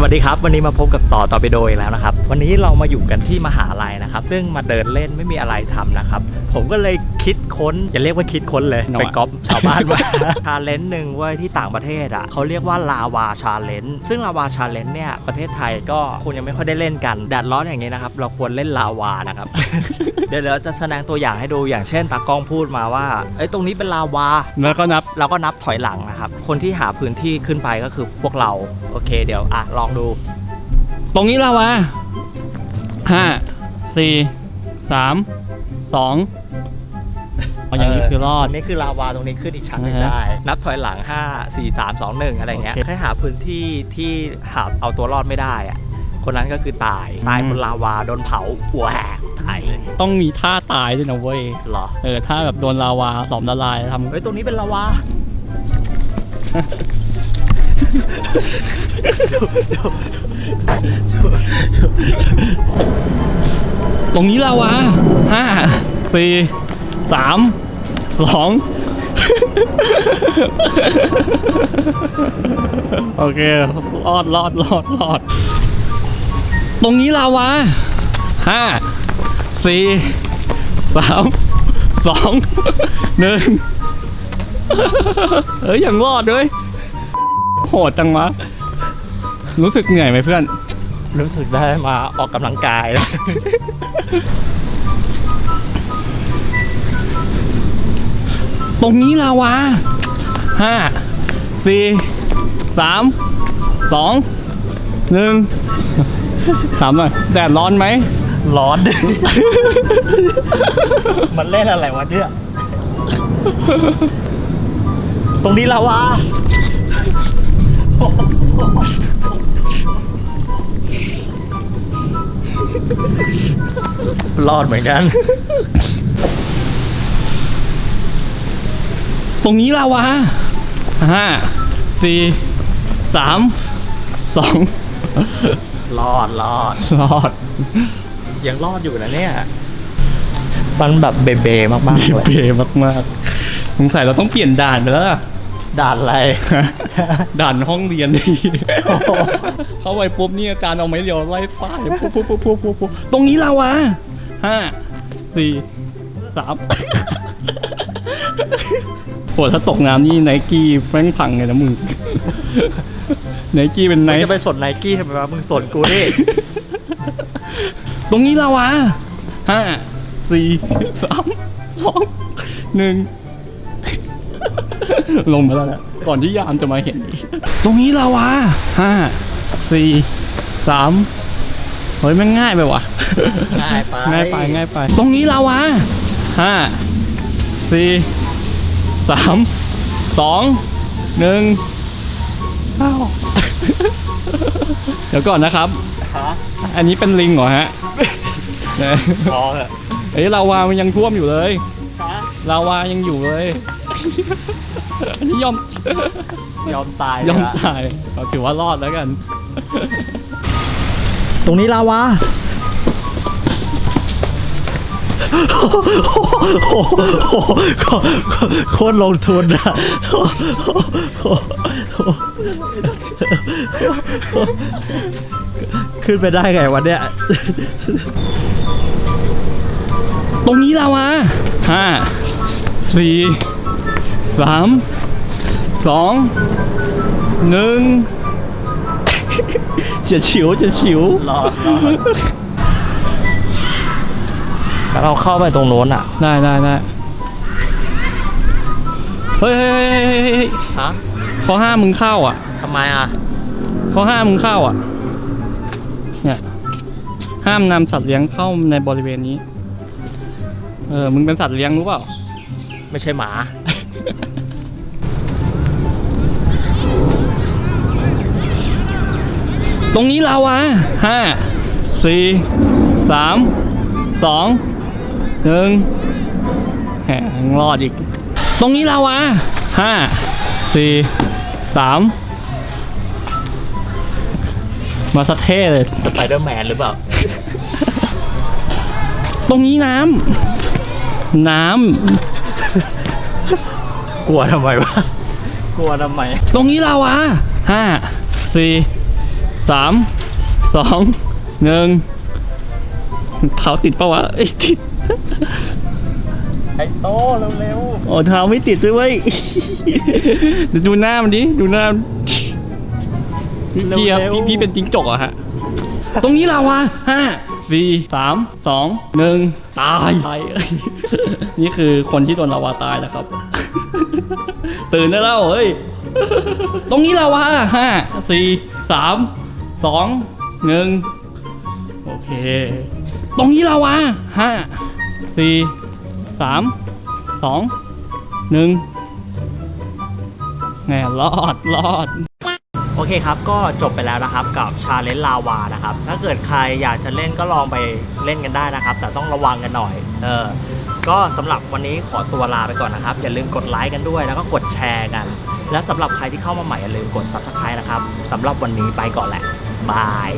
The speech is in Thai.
สวัสดีครับ วันนี้มาพบกับต่อต่อไปโดยแล้วนะครับ วันนี้เรามาอยู่กันที่มหาลัยนะครับ ซึ่งมาเดินเล่นไม่มีอะไรทำนะครับ ผมก็เลยคิดค้นอย่าเรียกว่าคิดค้นเลยหน่อยไปก๊อปชาวบ้านมาชาเลนจ์หนึ่งเว้ยที่ต่างประเทศอะเขาเรียกว่าลาวาชาเลนจ์ซึ่งลาวาชาเลนจ์เนี่ยประเทศไทยก็คุณยังไม่ค่อยได้เล่นกันแดดร้อนอย่างนี้นะครับเราควรเล่นลาวานะครับเดี๋ยวเราจะแสดงตัวอย่างให้ดูอย่างเช่นตากล้องพูดมาว่าเอ้ยตรงนี้เป็นลาวาแล้วก็นับเราก็นับถอยหลังนะครับคนที่หาพื้นที่ขึ้นไปก็คือพวกเราโอเคเดี๋ยวอะลองดู ตรงนี้เราวะห้าสี่สามสองเอาอย่างนี้คือรอตดรงนี้คือลาวาตรงนี้ขึ้นอีกชั้นหนึงอ่าฮะได้ นับถอยหลัง 5 4 3 2 1 อะไรเงี้ยโอเคแค่หาพื้นที่ที่หาเอาตัวรอดไม่ได้อะคนนั้นก็คือตาย ตายบนลาวาโดนเผาแหวกตายเลยต้องมีท่าตายด้วยนะเว้ย เหรอ เออ ถ้าแบบโดนลาวาหลอมละลายทเฮ้ย ตรงนี้เป็นลาวาำ ตรงนี้ลาวาห้าสี่สามสองโอเครอดรอดรอดรอด ตรงนี้ลาวาห้าสี่สามสองหนึ่งเอ้ยยังรอดด้วย โหดจังวะ รู้สึกเหนื่อยไหมเพื่อน รู้สึกได้มาออกกำลังกายแล้ว ตรงนี้ลาวาห้าสี่สามสองหนึ่งถามหน่อยแดดร้อนไหม ร้อน มันเล่นอะไรวะเนี่ย ตรงนี้ลาวา รอดเหมือนกัน ตรงนี้ลาวาห้าสี่สามสองรอดรอดรอด ยังรอดอยู่นะเนี่ย มันแบบเบเบมากๆเลยเป๋มากๆสงสัยเราต้องเปลี่ยนด่านไปแล้วล่ะ ด่านอะไร ด่านห้องเรียนนี่โอ้โหเข้าไปปุ๊บนี่อาจารย์เอาไม้เรียวไล่ฟาดปุ๊บปุ๊บปุ๊บปุ๊บปุ๊บปุ๊บตรงนี้ลาวาห้าสี่สามโหถ้าตกน้ำนี่ไนกี้แม่งพังเลยนะมึงไนกี้เป็นไนมึงจะไปสนไนกี้ทำไมวะมึงสนกูดิตรงนี้ลาวาห้าสี่สามสองหนึ่ง ลงมาแล้วแหละก่อนที่ยามจะมาเห็นอีกตรงนี้ลาวาห้าสี่สามเฮ้ยมันง่ายไปว่ะง่ายไปง่ายไปง่ายไป ตรงนี้ลาวาห้าสี่สามสองหนึ่งอ้าวเดี๋ยวก่อนนะครับฮะอันนี้เป็นลิงเหรอฮะเนี่ยพอเหอะเอ้ยลาวามันยังท่วมอยู่เลยฮะลาวายังอยู่เลย อันนี้ยอม ยอมตายยอมเลยอะตายเราถือว่ารอดแล้วกัน ตรงนี้ลาวาโคตรลงทุนอะขึ้นไปได้ไงวันเนี้ย ตรงนี้ลาวาห้าสี่ สามสองหนึ่งเฉียดฉิวเฉียดฉิวรอดรอดแล้วเราเข้าไปตรงโน้นอะ ได้ได้ได้เฮ้ยเฮ้ยเฮ้ยเฮ้ยเฮ้ยเฮ้ยฮะเขาห้ามมึงเข้าอะทำไมอะเขาห้ามมึงเข้าอะ เนี่ยห้ามนำสัตว์เลี้ยงเข้าในบริเวณนี้ เออ มึงเป็นสัตว์เลี้ยงรู้เปล่า ไม่ใช่หมา ตรงนี้ลาวาห้าสี่สามสองหนึ่งแหมยังรอดอีก ตรงนี้ลาวาห้าสี่สามมาสะเท่เลย สไปเดอร์แมนหรือเปล่า ตรงนี้น้ำน้ำกลัวทำไมวะ กลัวทำไม ตรงนี้ลาวาห้าสี่ สสามสองหนึ่งเท้าติดปะวะเอ้ยติดไอ้โตเร็วโอ้เท้าไม่ติดด้วยเว้ยเดี๋ยวดูหน้ามันดิดูหน้ามันพี่พี่ครับพี่พี่เป็นจิ้งจกเหรอะฮะ ตรงนี้ลาวะห้าสี่สามสองหนึ่งตายตายเอ้ยนี่คือคนที่โดนลาวาตายนะครับ ตื่นได้แล้วเฮ้ย ตรงนี้ลาวะห้าสี่สาม สองหนึ่งโอเค ตรงนี้ลาวะห้าสี่สามสองหนึ่งแหมรอดรอดโอเคครับ ก็จบไปแล้วนะครับกับชาเลนจ์ลาวานะครับ ถ้าเกิดใครอยากจะเล่นก็ลองไปเล่นกันได้นะครับ แต่ต้องระวังกันหน่อย เออ ก็สำหรับวันนี้ขอตัวลาไปก่อนนะครับ อย่าลืมกดไลค์กันด้วย แล้วก็กดแชร์กัน และสำหรับใครที่เข้ามาใหม่อย่าลืมกด subscribe นะครับสำหรับวันนี้ไปก่อนแหละ บาย